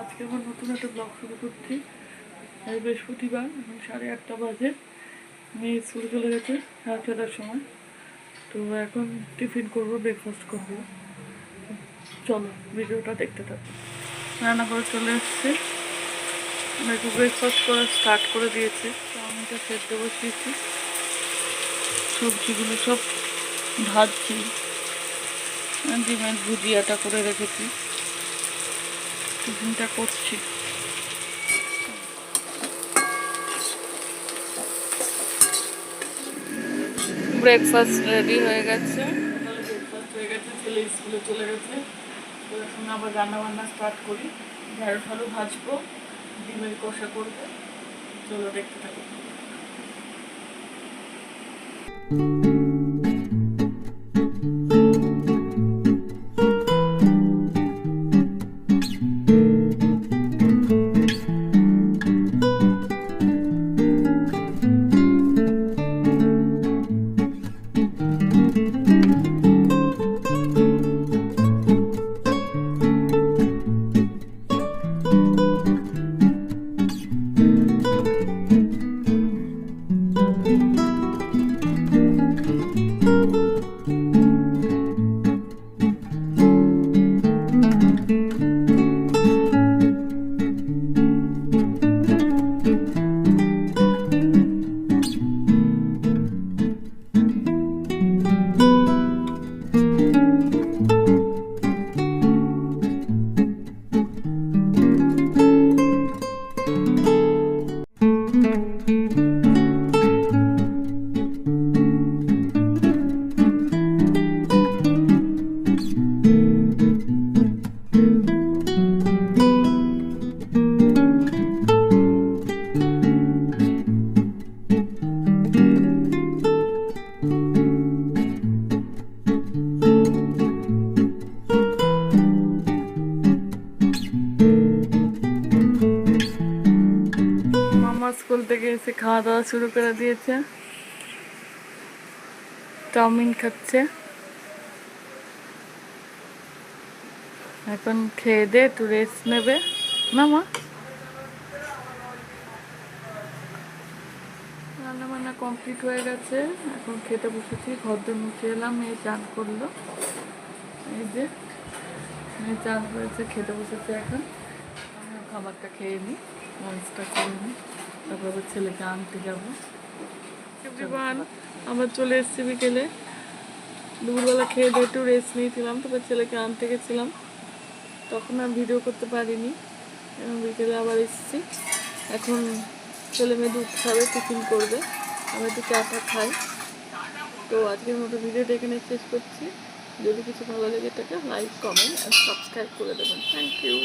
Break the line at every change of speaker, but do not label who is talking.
আজকে আমার নতুন একটা ব্লগ শুরু বৃহস্পতিবার এখন সাড়ে আটটা বাজে। মেয়ে স্কুলে চলে গেছে সাড়ে ছটার সময়। তো এখন টিফিন করব ব্রেকফাস্ট করব। চলো, ভিডিওটা দেখতে থাকো। রান্না করে চলে এসছে। একটু ব্রেকফাস্ট করা স্টার্ট করে দিয়েছি। চাউমিনটা সেদ্ধ বসিয়েছি। সবজিগুলো সব ভাজছি। ডিমের ভুজিয়াটা করে রেখেছি। টিফিনটা করছি। ব্রেকফাস্ট রেডি হয়ে গেছে। ব্রেকফাস্ট হয়ে গেছে, ছেলে স্কুলে চলে গেছে। এখন আবার রান্না বান্না স্টার্ট করি ভাজবো, ডিমের কষা করব। চলো দেখতে থাকো। স্কুল থেকে এসে খাওয়া দাওয়া শুরু করে দিয়েছে। চাউমিন খাচ্ছে। এখন খেয়ে দে, একটু রেস্ট নেবে। না, মা? রান্না বান্না কমপ্লিট হয়ে গেছে। এখন খেতে বসেছি ঘর দিয়ে মুছে এলাম, মেয়ে চান করল। এই যে, মেয়ে চান করেছে, খেতে বসেছে এখন। খাবারটা খেয়ে নিই লাঞ্চটা করে নিই। তারপর ছেলেকে আনতে যাব। আবার চলে এসেছি বিকেলে। দুপুরবেলা খেয়ে দিয়ে একটু রেস্ট নিয়েছিলাম, তারপর ছেলেকে আনতে গেছিলাম। তখন আর ভিডিও করতে পারিনি বিকেলে আবার এসেছি। এখন ছেলে মেয়ে দুধ খাবে, টিফিন করবে। আমি একটু চাটা খাই। তো আজকের মতো ভিডিওটা এখানে শেষ করছি। যদি কিছু ভালো লেগে থাকে লাইক কমেন্ট আর সাবস্ক্রাইব করে দেবেন। Thank you